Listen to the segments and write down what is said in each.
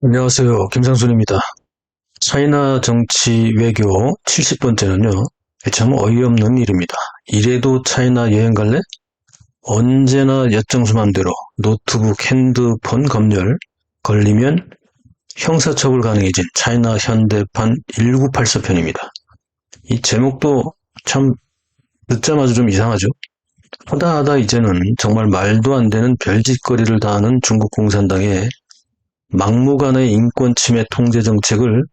안녕하세요. 김상순입니다. 차이나 정치 외교 70번째는요. 참 어이없는 일입니다. 이래도 차이나 여행 갈래? 언제나 엿장수 맘대로 노트북, 핸드폰 검열 걸리면 형사처벌 가능해진 차이나 현대판 1984편입니다. 이 제목도 참 듣자마자 좀 이상하죠? 하다 하다 이제는 정말 말도 안 되는 별짓거리를 다하는 중국 공산당에 막무가내 인권 침해 통제 정책을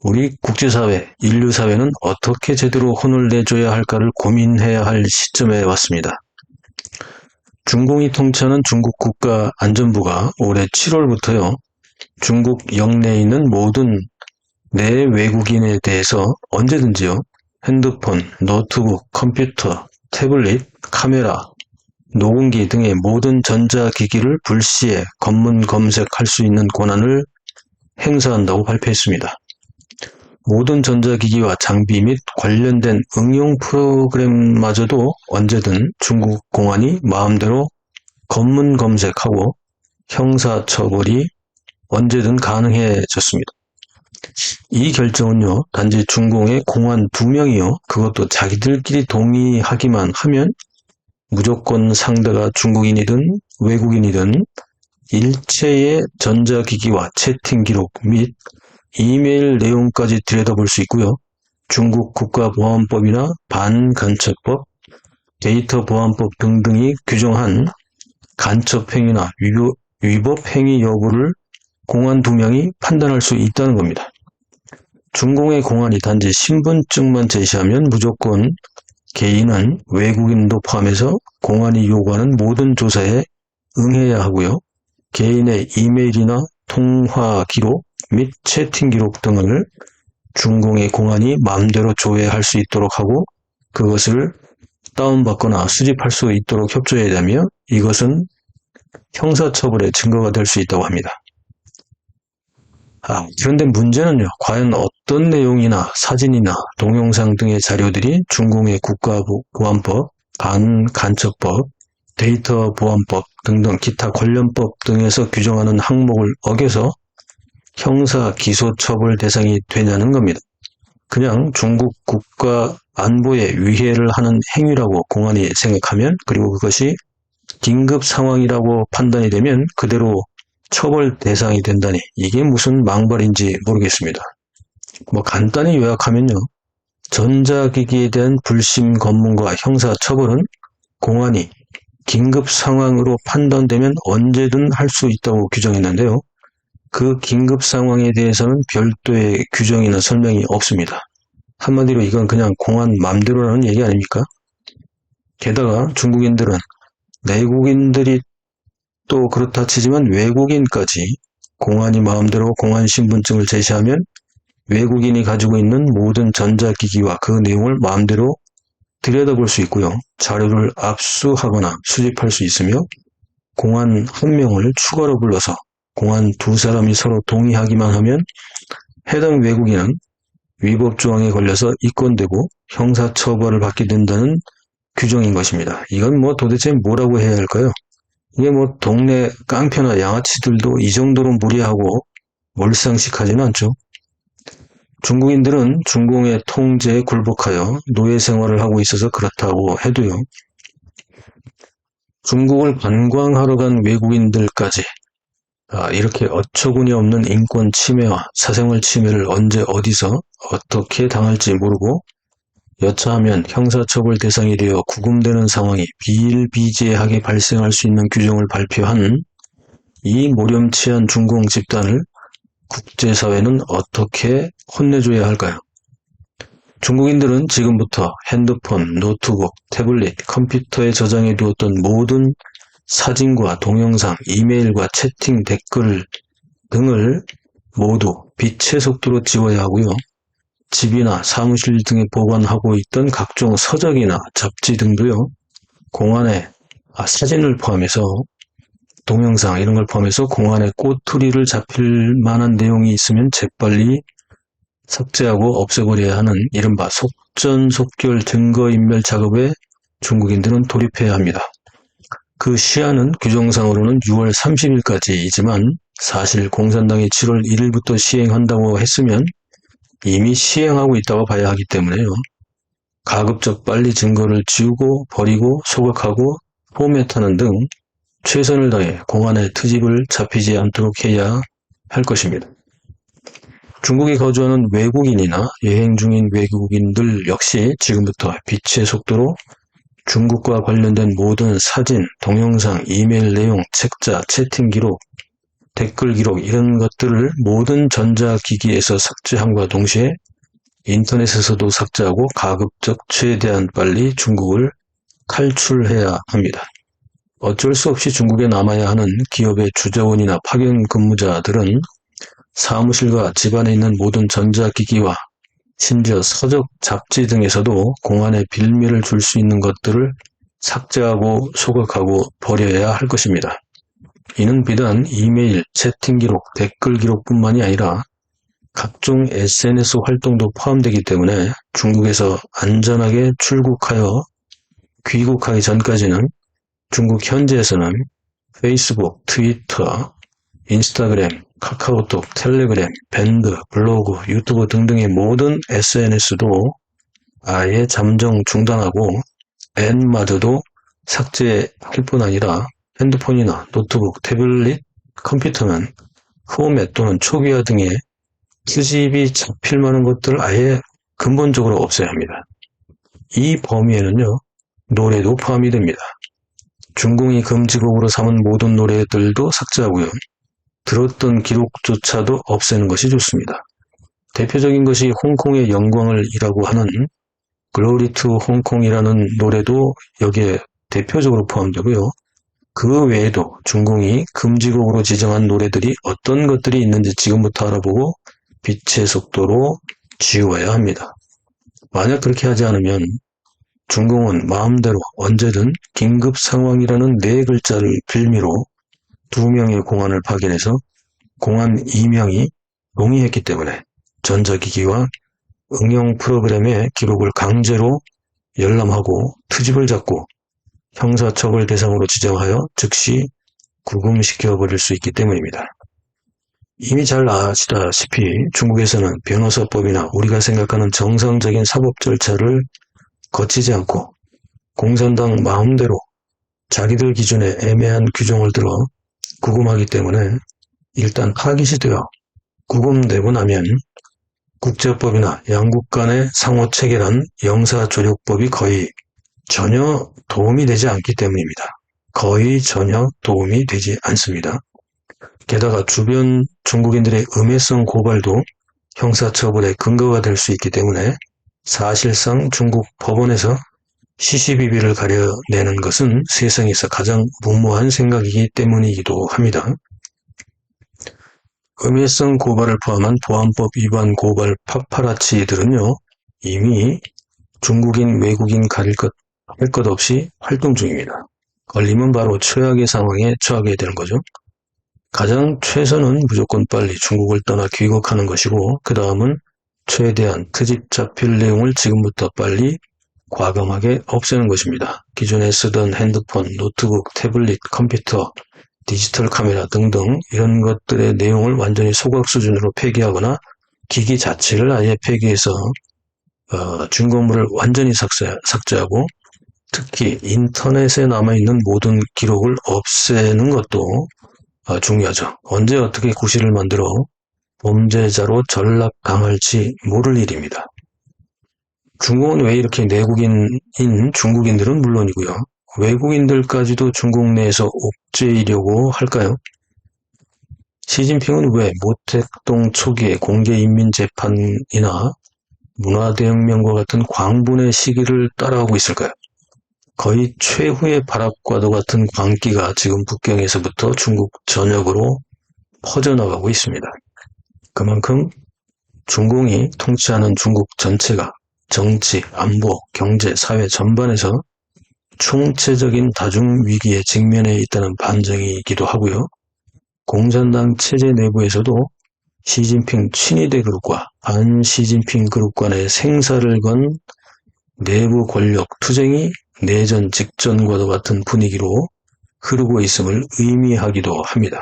우리 국제사회, 인류사회는 어떻게 제대로 혼을 내줘야 할까를 고민해야 할 시점에 왔습니다. 중공이 통치하는 중국 국가안전부가 올해 7월부터요, 중국 영내에 있는 모든 내 외국인에 대해서 언제든지요, 핸드폰, 노트북, 컴퓨터, 태블릿, 카메라, 녹음기 등의 모든 전자기기를 불시에 검문 검색할 수 있는 권한을 행사한다고 발표했습니다. 모든 전자기기와 장비 및 관련된 응용 프로그램마저도 언제든 중국 공안이 마음대로 검문 검색하고 형사 처벌이 언제든 가능해졌습니다. 이 결정은요, 단지 중공의 공안 두 명이요, 그것도 자기들끼리 동의하기만 하면 무조건 상대가 중국인이든 외국인이든 일체의 전자기기와 채팅 기록 및 이메일 내용까지 들여다볼 수 있고요. 중국 국가보안법이나 반간첩법, 데이터보안법 등등이 규정한 간첩행위나 위법 행위 여부를 공안 두 명이 판단할 수 있다는 겁니다. 중공의 공안이 단지 신분증만 제시하면 무조건 개인은 외국인도 포함해서 공안이 요구하는 모든 조사에 응해야 하고요. 개인의 이메일이나 통화 기록 및 채팅 기록 등을 중공의 공안이 마음대로 조회할 수 있도록 하고 그것을 다운받거나 수집할 수 있도록 협조해야 되며 이것은 형사처벌의 증거가 될 수 있다고 합니다. 아, 그런데 문제는요, 과연 어떤 내용이나 사진이나 동영상 등의 자료들이 중공의 국가보안법, 반간첩법, 데이터 보안법 등등 기타 관련법 등에서 규정하는 항목을 어겨서 형사 기소 처벌 대상이 되냐는 겁니다. 그냥 중국 국가 안보에 위해를 하는 행위라고 공안이 생각하면 그리고 그것이 긴급 상황이라고 판단이 되면 그대로 처벌 대상이 된다니 이게 무슨 망발인지 모르겠습니다. 뭐 간단히 요약하면요. 전자기기에 대한 불심 검문과 형사 처벌은 공안이 긴급 상황으로 판단되면 언제든 할 수 있다고 규정했는데요. 그 긴급 상황에 대해서는 별도의 규정이나 설명이 없습니다. 한마디로 이건 그냥 공안 맘대로라는 얘기 아닙니까? 게다가 중국인들은 내국인들이 또 그렇다 치지만 외국인까지 공안이 마음대로 공안 신분증을 제시하면 외국인이 가지고 있는 모든 전자기기와 그 내용을 마음대로 들여다볼 수 있고요. 자료를 압수하거나 수집할 수 있으며 공안 한 명을 추가로 불러서 공안 두 사람이 서로 동의하기만 하면 해당 외국인은 위법 조항에 걸려서 입건되고 형사처벌을 받게 된다는 규정인 것입니다. 이건 뭐 도대체 뭐라고 해야 할까요? 이게 뭐 동네 깡패나 양아치들도 이 정도로 무리하고 몰상식하지는 않죠. 중국인들은 중공의 통제에 굴복하여 노예 생활을 하고 있어서 그렇다고 해도요. 중국을 관광하러 간 외국인들까지 아, 이렇게 어처구니 없는 인권 침해와 사생활 침해를 언제 어디서 어떻게 당할지 모르고 여차하면 형사처벌 대상이 되어 구금되는 상황이 비일비재하게 발생할 수 있는 규정을 발표한 이 모렴치한 중공 집단을 국제사회는 어떻게 혼내줘야 할까요? 중국인들은 지금부터 핸드폰, 노트북, 태블릿, 컴퓨터에 저장해 두었던 모든 사진과 동영상, 이메일과 채팅, 댓글 등을 모두 빛의 속도로 지워야 하고요. 집이나 사무실 등에 보관하고 있던 각종 서적이나 잡지 등도요. 공안에 아, 사진을 포함해서 동영상 이런 걸 포함해서 공안에 꼬투리를 잡힐 만한 내용이 있으면 재빨리 삭제하고 없애버려야 하는 이른바 속전속결 증거인멸 작업에 중국인들은 돌입해야 합니다. 그 시한은 규정상으로는 6월 30일까지이지만 사실 공산당이 7월 1일부터 시행한다고 했으면 이미 시행하고 있다고 봐야 하기 때문에요. 가급적 빨리 증거를 지우고 버리고 소각하고 포맷하는 등 최선을 다해 공안의 트집을 잡히지 않도록 해야 할 것입니다. 중국에 거주하는 외국인이나 여행 중인 외국인들 역시 지금부터 빛의 속도로 중국과 관련된 모든 사진, 동영상, 이메일 내용, 책자, 채팅 기록, 댓글 기록 이런 것들을 모든 전자기기에서 삭제함과 동시에 인터넷에서도 삭제하고 가급적 최대한 빨리 중국을 탈출해야 합니다. 어쩔 수 없이 중국에 남아야 하는 기업의 주재원이나 파견 근무자들은 사무실과 집안에 있는 모든 전자기기와 심지어 서적, 잡지 등에서도 공안에 빌미를 줄 수 있는 것들을 삭제하고 소각하고 버려야 할 것입니다. 이는 비단 이메일, 채팅 기록, 댓글 기록뿐만이 아니라 각종 SNS 활동도 포함되기 때문에 중국에서 안전하게 출국하여 귀국하기 전까지는 중국 현지에서는 페이스북, 트위터, 인스타그램, 카카오톡, 텔레그램, 밴드, 블로그, 유튜브 등등의 모든 SNS도 아예 잠정 중단하고 앱마저도 삭제할 뿐 아니라 핸드폰이나 노트북, 태블릿, 컴퓨터는 포맷 또는 초기화 등의 수집이 잡힐 만한 것들을 아예 근본적으로 없애야 합니다. 이 범위에는요, 노래도 포함이 됩니다. 중공이 금지곡으로 삼은 모든 노래들도 삭제하고요. 들었던 기록조차도 없애는 것이 좋습니다. 대표적인 것이 홍콩의 영광을 이라고 하는 글로리 투 홍콩이라는 노래도 여기에 대표적으로 포함되고요. 그 외에도 중공이 금지곡으로 지정한 노래들이 어떤 것들이 있는지 지금부터 알아보고 빛의 속도로 지워야 합니다. 만약 그렇게 하지 않으면 중공은 마음대로 언제든 긴급 상황이라는 네 글자를 빌미로 두 명의 공안을 파견해서 공안 2명이 동의했기 때문에 전자기기와 응용 프로그램의 기록을 강제로 열람하고 트집을 잡고 형사처벌 대상으로 지정하여 즉시 구금시켜 버릴 수 있기 때문입니다. 이미 잘 아시다시피 중국에서는 변호사법이나 우리가 생각하는 정상적인 사법 절차를 거치지 않고 공산당 마음대로 자기들 기준에 애매한 규정을 들어 구금하기 때문에 일단 타깃이 되어 구금되고 나면 국제법이나 양국 간의 상호 체결한 영사조력법이 거의 전혀 도움이 되지 않기 때문입니다. 거의 전혀 도움이 되지 않습니다. 게다가 주변 중국인들의 음해성 고발도 형사처벌의 근거가 될 수 있기 때문에 사실상 중국 법원에서 시시비비를 가려내는 것은 세상에서 가장 무모한 생각이기 때문이기도 합니다. 음해성 고발을 포함한 보안법 위반 고발 파파라치들은요, 이미 중국인, 외국인 가릴 것, 할 것 없이 활동 중입니다. 걸리면 바로 최악의 상황에 처하게 되는 거죠. 가장 최선은 무조건 빨리 중국을 떠나 귀국하는 것이고, 그 다음은 최대한 트집 잡힐 내용을 지금부터 빨리 과감하게 없애는 것입니다. 기존에 쓰던 핸드폰, 노트북, 태블릿, 컴퓨터, 디지털 카메라 등등 이런 것들의 내용을 완전히 소각 수준으로 폐기하거나 기기 자체를 아예 폐기해서 어, 증거물을 완전히 삭제, 삭제하고 특히 인터넷에 남아있는 모든 기록을 없애는 것도 어, 중요하죠. 언제 어떻게 구실을 만들어 범죄자로 전락당할지 모를 일입니다. 중국은 왜 이렇게 내국인인 중국인들은 물론이고요. 외국인들까지도 중국 내에서 옥죄이려고 할까요? 시진핑은 왜 모택동 초기에 공개인민재판이나 문화대혁명과 같은 광분의 시기를 따라하고 있을까요? 거의 최후의 바람과도 같은 광기가 지금 북경에서부터 중국 전역으로 퍼져나가고 있습니다. 그만큼 중공이 통치하는 중국 전체가 정치, 안보, 경제, 사회 전반에서 총체적인 다중위기에 직면해 있다는 반증이기도 하고요. 공산당 체제 내부에서도 시진핑 친위대 그룹과 반시진핑 그룹 간의 생사를 건 내부 권력 투쟁이 내전 직전과도 같은 분위기로 흐르고 있음을 의미하기도 합니다.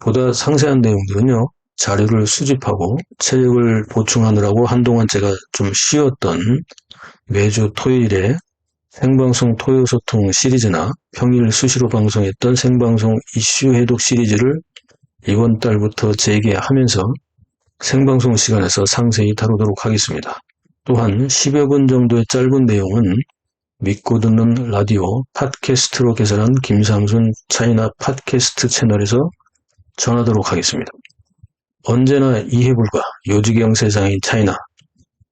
보다 상세한 내용들은요, 자료를 수집하고 체력을 보충하느라고 한동안 제가 좀 쉬었던 매주 토요일에 생방송 토요소통 시리즈나 평일 수시로 방송했던 생방송 이슈 해독 시리즈를 이번 달부터 재개하면서 생방송 시간에서 상세히 다루도록 하겠습니다. 또한 10여 분 정도의 짧은 내용은 믿고 듣는 라디오 팟캐스트로 개설한 김상순 차이나 팟캐스트 채널에서 전하도록 하겠습니다. 언제나 이해불가 요지경 세상인 차이나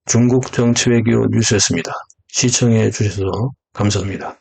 중국 정치 외교 뉴스였습니다. 시청해 주셔서 감사합니다.